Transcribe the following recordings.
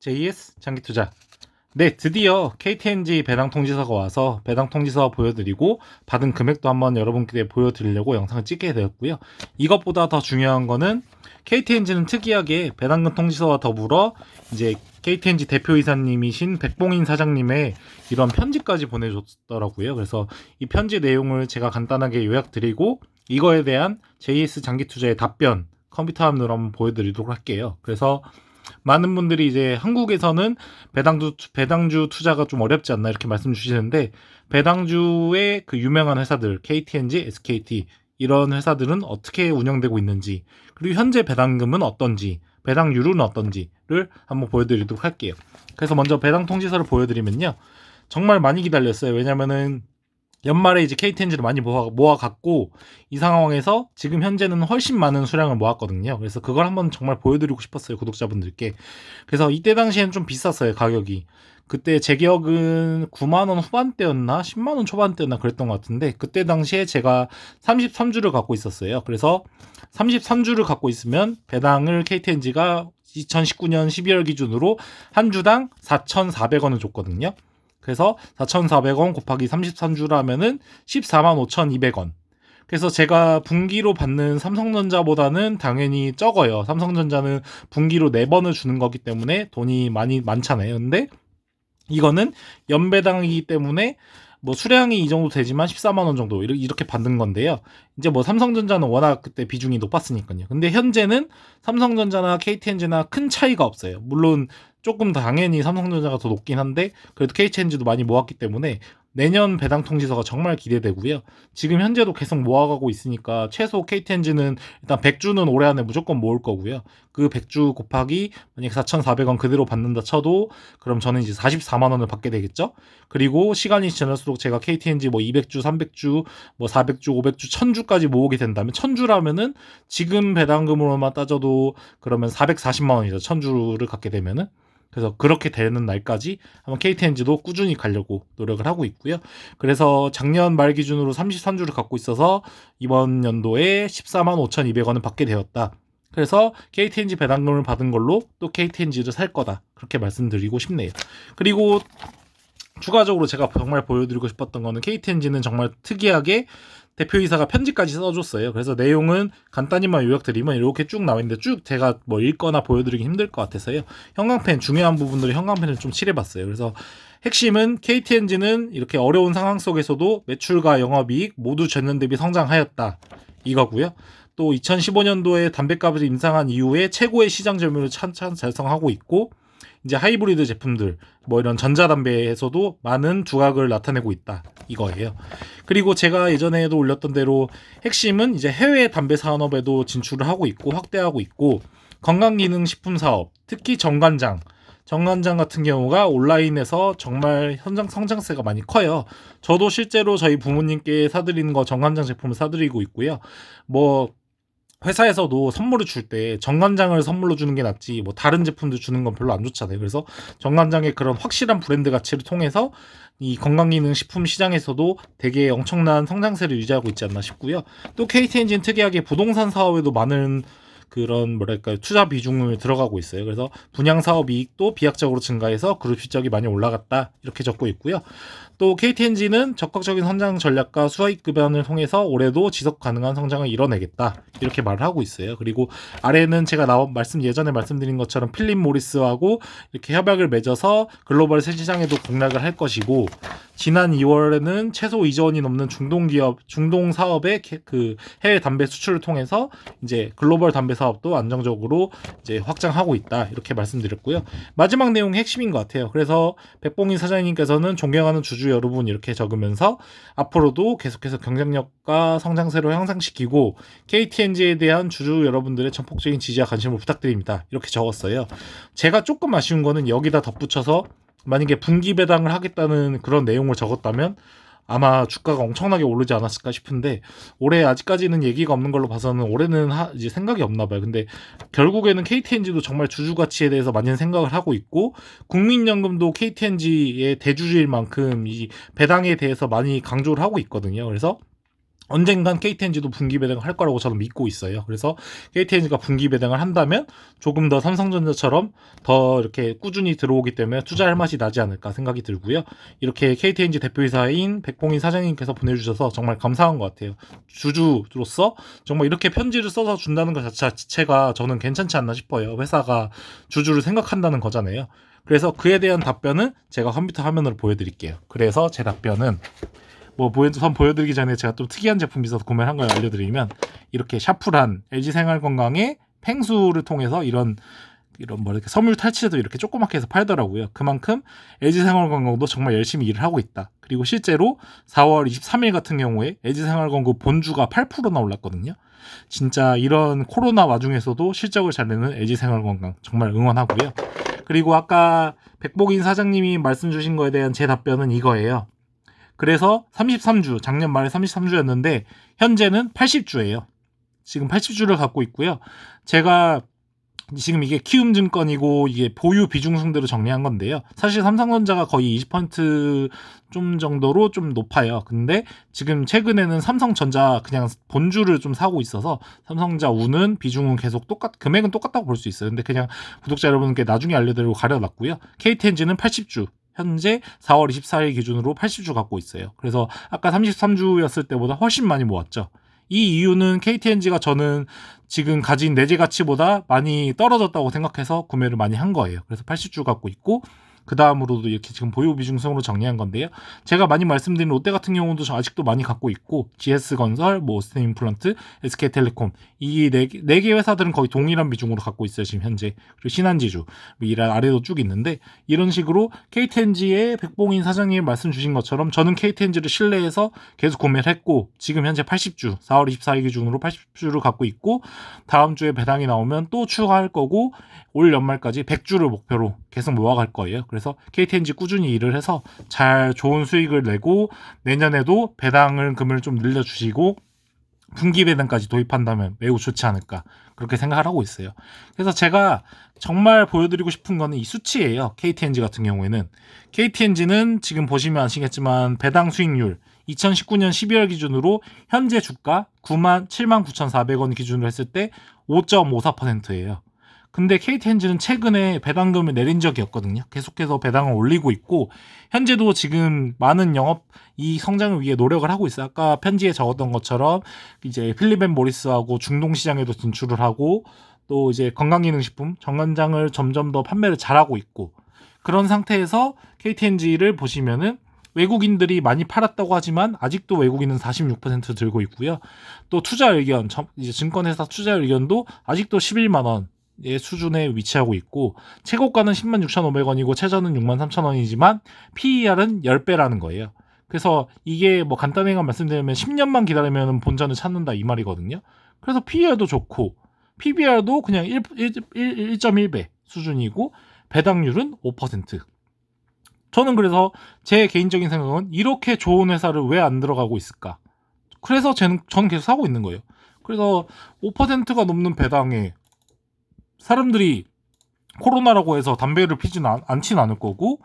JS 장기 투자. 네, 드디어 KTNG 배당 통지서가 와서 배당 통지서 보여드리고 받은 금액도 한번 여러분께 보여드리려고 영상을 찍게 되었고요. 이것보다 더 중요한 거는 KTNG는 특이하게 배당금 통지서와 더불어 이제 KTNG 대표이사님이신 백봉인 사장님의 이런 편지까지 보내줬더라고요. 그래서 이 편지 내용을 제가 간단하게 요약드리고 이거에 대한 JS 장기 투자의 답변 컴퓨터 화면으로 한번 보여드리도록 할게요. 그래서 많은 분들이 이제 한국에서는 배당주 배당주 투자가 좀 어렵지 않나 이렇게 말씀 주시는데 배당주의 그 유명한 회사들 KTNG, SKT 이런 회사들은 어떻게 운영되고 있는지 그리고 현재 배당금은 어떤지 배당률은 어떤지를 한번 보여드리도록 할게요. 그래서 먼저 배당 통지서를 보여드리면요. 정말 많이 기다렸어요. 왜냐면은 연말에 이제 KTNG를 많이 모아, 모아갖고 이 상황에서 지금 현재는 훨씬 많은 수량을 모았거든요. 그래서 그걸 한번 정말 보여드리고 싶었어요. 구독자분들께. 그래서 이때 당시에는 좀 비쌌어요. 가격이. 그때 제 기억은 9만 원 후반대였나? 10만 원 초반대였나? 그랬던 것 같은데 그때 당시에 제가 33주를 갖고 있었어요. 그래서 33주를 갖고 있으면 배당을 KTNG가 2019년 12월 기준으로 한 주당 4,400원을 줬거든요. 그래서 4,400원 곱하기 33주라면은 14만 5,200원. 그래서 제가 분기로 받는 삼성전자보다는 당연히 적어요. 삼성전자는 분기로 4번을 주는 거기 때문에 돈이 많이 많잖아요. 근데 이거는 연배당이기 때문에 뭐 수량이 이 정도 되지만 14만 원 정도 이렇게 받는 건데요. 이제 뭐 삼성전자는 워낙 그때 비중이 높았으니까요. 근데 현재는 삼성전자나 KTNG나 큰 차이가 없어요. 물론 조금 당연히 삼성전자가 더 높긴 한데 그래도 KTNG도 많이 모았기 때문에 내년 배당 통지서가 정말 기대되고요. 지금 현재도 계속 모아가고 있으니까 최소 KTNG는 일단 100주는 올해 안에 무조건 모을 거고요. 그 100주 곱하기 만약 4,400원 그대로 받는다 쳐도 그럼 저는 이제 44만 원을 받게 되겠죠. 그리고 시간이 지날수록 제가 KTNG 뭐 200주, 300주, 뭐 400주, 500주, 1000주까지 모으게 된다면 1000주라면은 지금 배당금으로만 따져도 그러면 440만 원이죠. 1000주를 갖게 되면은 그래서 그렇게 되는 날까지 한번 KTNG도 꾸준히 가려고 노력을 하고 있고요. 그래서 작년 말 기준으로 33주를 갖고 있어서 이번 연도에 14만 5,200원을 받게 되었다. 그래서 KTNG 배당금을 받은 걸로 또 KTNG를 살 거다. 그렇게 말씀드리고 싶네요. 그리고 추가적으로 제가 정말 보여드리고 싶었던 거는 KTNG는 정말 특이하게 대표이사가 편지까지 써줬어요. 그래서 내용은 간단히만 요약드리면 이렇게 쭉 나와 있는데 쭉 제가 뭐 읽거나 보여드리기 힘들 것 같아서요. 형광펜 중요한 부분들을 형광펜을 좀 칠해봤어요. 그래서 핵심은 KTNG는 이렇게 어려운 상황 속에서도 매출과 영업이익 모두 전년 대비 성장하였다. 이거고요. 또 2015년도에 담배값을 인상한 이후에 최고의 시장 점유율을 찬찬 달성하고 있고 이제 하이브리드 제품들 뭐 이런 전자담배에서도 많은 두각을 나타내고 있다 이거예요. 그리고 제가 예전에도 올렸던 대로 핵심은 이제 해외 담배 산업에도 진출을 하고 있고 확대하고 있고 건강기능식품 사업 특히 정관장 정관장 같은 경우가 온라인에서 정말 현장 성장세가 많이 커요. 저도 실제로 저희 부모님께 사드리는 거 정관장 제품을 사드리고 있고요. 뭐 회사에서도 선물을 줄 때 정관장을 선물로 주는 게 낫지 뭐 다른 제품도 주는 건 별로 안 좋잖아요. 그래서 정관장의 그런 확실한 브랜드 가치를 통해서 이 건강기능 식품 시장에서도 되게 엄청난 성장세를 유지하고 있지 않나 싶고요. 또 KT엔진 특이하게 부동산 사업에도 많은 그런 뭐랄까요 투자 비중을 들어가고 있어요. 그래서 분양 사업 이익도 비약적으로 증가해서 그룹 실적이 많이 올라갔다 이렇게 적고 있고요. 또 KTNG는 적극적인 성장 전략과 수익 급여을 통해서 올해도 지속 가능한 성장을 이뤄내겠다 이렇게 말을 하고 있어요. 그리고 아래는 제가 나온 말씀 예전에 말씀드린 것처럼 필립 모리스하고 이렇게 협약을 맺어서 글로벌 시장에도 공략을 할 것이고 지난 2월에는 최소 2조 원이 넘는 중동 기업, 중동 사업의 그 해외 담배 수출을 통해서 이제 글로벌 담배 사업도 안정적으로 이제 확장하고 있다. 이렇게 말씀드렸고요. 마지막 내용 핵심인 것 같아요. 그래서 백봉인 사장님께서는 존경하는 주주 여러분 이렇게 적으면서 앞으로도 계속해서 경쟁력과 성장세로 향상시키고 KTNG에 대한 주주 여러분들의 전폭적인 지지와 관심을 부탁드립니다. 이렇게 적었어요. 제가 조금 아쉬운 거는 여기다 덧붙여서 만약에 분기 배당을 하겠다는 그런 내용을 적었다면 아마 주가가 엄청나게 오르지 않았을까 싶은데 올해 아직까지는 얘기가 없는 걸로 봐서는 올해는 하, 이제 생각이 없나 봐요. 근데 결국에는 KTNG도 정말 주주 가치에 대해서 많은 생각을 하고 있고 국민연금도 KTNG의 대주주일 만큼 이 배당에 대해서 많이 강조를 하고 있거든요. 그래서 언젠간 KTNG도 분기 배당을 할 거라고 저는 믿고 있어요. 그래서 KTNG가 분기 배당을 한다면 조금 더 삼성전자처럼 더 이렇게 꾸준히 들어오기 때문에 투자할 맛이 나지 않을까 생각이 들고요. 이렇게 KTNG 대표이사인 백봉인 사장님께서 보내주셔서 정말 감사한 것 같아요. 주주로서 정말 이렇게 편지를 써서 준다는 것 자체가 저는 괜찮지 않나 싶어요. 회사가 주주를 생각한다는 거잖아요. 그래서 그에 대한 답변은 제가 컴퓨터 화면으로 보여드릴게요. 그래서 제 답변은 뭐 보여, 선 보여드리기 전에 제가 또 특이한 제품이 있어서 구매를 한걸 알려드리면 이렇게 샤프란 LG 생활건강의 팽수를 통해서 이런 이런 뭐 이렇게 섬유 탈취제도 이렇게 조그맣게 해서 팔더라고요. 그만큼 LG 생활건강도 정말 열심히 일을 하고 있다. 그리고 실제로 4월 23일 같은 경우에 LG 생활건강 본주가 8%나 올랐거든요. 진짜 이런 코로나 와중에서도 실적을 잘 내는 LG 생활건강 정말 응원하고요. 그리고 아까 백복인 사장님이 말씀 주신 거에 대한 제 답변은 이거예요. 그래서 33주, 작년 말에 33주였는데 현재는 80주예요. 지금 80주를 갖고 있고요. 제가 지금 이게 키움증권이고 이게 보유 비중 순대로 정리한 건데요. 사실 삼성전자가 거의 20%좀 정도로 좀 높아요. 근데 지금 최근에는 삼성전자 그냥 본주를 좀 사고 있어서 삼성전자 우는 비중은 계속 똑같 금액은 똑같다고 볼 수 있어요. 근데 그냥 구독자 여러분께 나중에 알려드리고 가려놨고요. KTNG는 80주, 현재 4월 24일 기준으로 80주 갖고 있어요. 그래서 아까 33주였을 때보다 훨씬 많이 모았죠. 이 이유는 KTNG가 저는 지금 가진 내재 가치보다 많이 떨어졌다고 생각해서 구매를 많이 한 거예요. 그래서 80주 갖고 있고 그 다음으로도 이렇게 지금 보유 비중성으로 정리한 건데요. 제가 많이 말씀드린 롯데 같은 경우도 아직도 많이 갖고 있고 GS건설, 뭐 스템 임플란트, SK텔레콤 이네개 네개 회사들은 거의 동일한 비중으로 갖고 있어요 지금 현재. 그리고 신한지주 뭐 이란 아래도 쭉 있는데 이런 식으로 KTNG의 백봉인 사장님 말씀 주신 것처럼 저는 KTNG를 신뢰해서 계속 구매를 했고 지금 현재 80주 4월 24일 기준으로 80주를 갖고 있고 다음 주에 배당이 나오면 또 추가할 거고 올 연말까지 100주를 목표로 계속 모아갈 거예요. 그래서 KTNG 꾸준히 일을 해서 잘 좋은 수익을 내고 내년에도 배당을 금을 좀 늘려주시고 분기 배당까지 도입한다면 매우 좋지 않을까 그렇게 생각을 하고 있어요. 그래서 제가 정말 보여드리고 싶은 거는 이 수치예요. KTNG 같은 경우에는 KTNG는 지금 보시면 아시겠지만 배당 수익률 2019년 12월 기준으로 현재 주가 9만 7만 9,400원 기준으로 했을 때 5.54%예요. 근데 KT엔진은 최근에 배당금을 내린 적이 없거든요. 계속해서 배당을 올리고 있고 현재도 지금 많은 영업 이 성장을 위해 노력을 하고 있어요. 아까 편지에 적었던 것처럼 이제 앤 모리스하고 중동 시장에도 진출을 하고 또 이제 건강기능식품 정관장을 점점 더 판매를 잘하고 있고 그런 상태에서 KTNG를 보시면은 외국인들이 많이 팔았다고 하지만 아직도 외국인은 46% 들고 있고요. 또 투자 의견, 이제 증권회사 투자 의견도 아직도 11만 원, 의 수준에 위치하고 있고 최고가는 10만 6,500원이고 최저는 6만 3,000원이지만 PER은 10배라는 거예요. 그래서 이게 뭐 간단하게 말씀드리면 10년만 기다리면 본전을 찾는다 이 말이거든요. 그래서 PER도 좋고 PBR도 그냥 1, 1, 1, 1.1배 수준이고 배당률은 5%. 저는 그래서 제 개인적인 생각은 이렇게 좋은 회사를 왜 안 들어가고 있을까? 그래서 저는, 저는 계속 사고 있는 거예요. 그래서 5%가 넘는 배당에 사람들이 코로나라고 해서 담배를 피진 않, 않진 않을 거고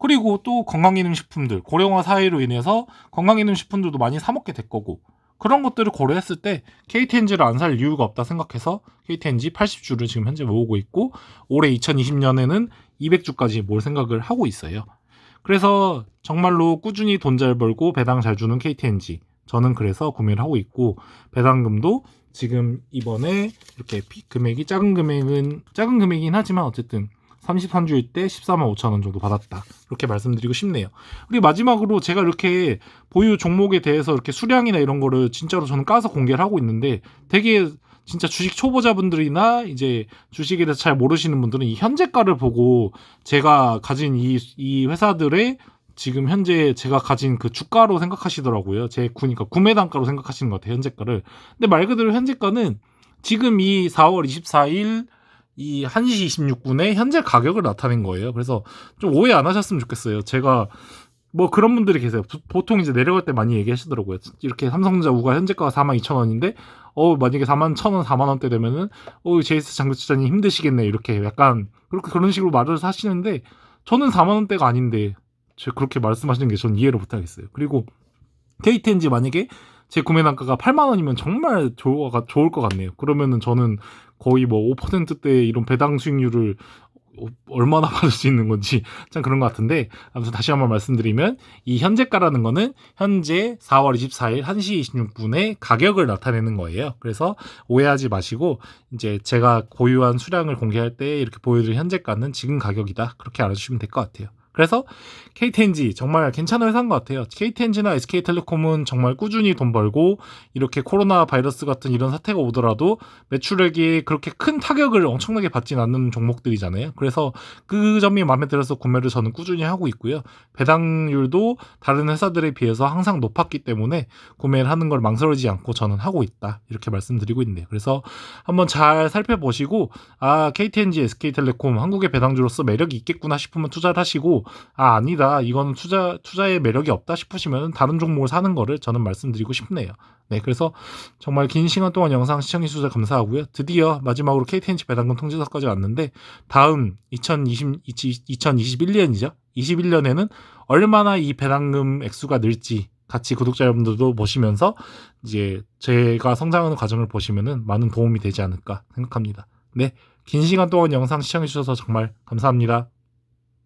그리고 또 건강기능식품들 고령화 사회로 인해서 건강기능식품들도 많이 사 먹게 될 거고 그런 것들을 고려했을 때 KTNG를 안 살 이유가 없다 생각해서 KTNG 80주를 지금 현재 모으고 있고 올해 2020년에는 200주까지 몰 생각을 하고 있어요. 그래서 정말로 꾸준히 돈 잘 벌고 배당 잘 주는 KTNG 저는 그래서 구매를 하고 있고 배당금도 지금 이번에 이렇게 금액이 작은 금액은 작은 금액이긴 하지만 어쨌든 33주일 때 14만 5천 원 정도 받았다. 이렇게 말씀드리고 싶네요. 그리고 마지막으로 제가 이렇게 보유 종목에 대해서 이렇게 수량이나 이런 거를 진짜로 저는 까서 공개를 하고 있는데 되게 진짜 주식 초보자분들이나 이제 주식에 대해서 잘 모르시는 분들은 이 현재가를 보고 제가 가진 이, 이 회사들의 지금 현재 제가 가진 그 주가로 생각하시더라고요. 제 구니까 구매 단가로 생각하시는 것 같아요. 현재가를. 근데 말 그대로 현재가는 지금 이 4월 24일 이 1시 26분에 현재 가격을 나타낸 거예요. 그래서 좀 오해 안 하셨으면 좋겠어요. 제가 뭐 그런 분들이 계세요. 보통 이제 내려갈 때 많이 얘기하시더라고요. 이렇게 삼성전자 우가 현재가가 4만 2천 원인데 어 만약에 4만 1천 원, 4만 원대 되면은 어 제이스 장교치자님 힘드시겠네 이렇게 약간 그렇게 그런 식으로 말을 하시는데 저는 4만 원대가 아닌데 그렇게 말씀하시는 게 전 이해를 못하겠어요. 그리고 KTNG 만약에 제 구매 단가가 8만 원이면 정말 좋을, 것- 같네요. 그러면은 저는 거의 뭐 5%대 이런 배당 수익률을 어, 얼마나 받을 수 있는 건지 참 그런 것 같은데 아무튼 다시 한번 말씀드리면 이 현재가라는 거는 현재 4월 24일 1시 26분에 가격을 나타내는 거예요. 그래서 오해하지 마시고 이제 제가 보유한 수량을 공개할 때 이렇게 보여드린 현재가는 지금 가격이다. 그렇게 알아주시면 될 것 같아요. 그래서 KTNG 정말 괜찮은 회사인 것 같아요. KTNG나 SK텔레콤은 정말 꾸준히 돈 벌고 이렇게 코로나 바이러스 같은 이런 사태가 오더라도 매출액이 그렇게 큰 타격을 엄청나게 받진 않는 종목들이잖아요. 그래서 그 점이 마음에 들어서 구매를 저는 꾸준히 하고 있고요. 배당률도 다른 회사들에 비해서 항상 높았기 때문에 구매를 하는 걸 망설이지 않고 저는 하고 있다. 이렇게 말씀드리고 있네요. 그래서 한번 잘 살펴보시고 아 KTNG, SK텔레콤 한국의 배당주로서 매력이 있겠구나 싶으면 투자를 하시고 아 아니다 이거는 투자 투자의 매력이 없다 싶으시면 다른 종목을 사는 거를 저는 말씀드리고 싶네요. 네 그래서 정말 긴 시간 동안 영상 시청해 주셔서 감사하고요. 드디어 마지막으로 KTNG 배당금 통지서까지 왔는데 다음 2020 2021년이죠. 21년에는 얼마나 이 배당금 액수가 늘지 같이 구독자 여러분들도 보시면서 이제 제가 성장하는 과정을 보시면은 많은 도움이 되지 않을까 생각합니다. 네. 긴 시간 동안 영상 시청해 주셔서 정말 감사합니다.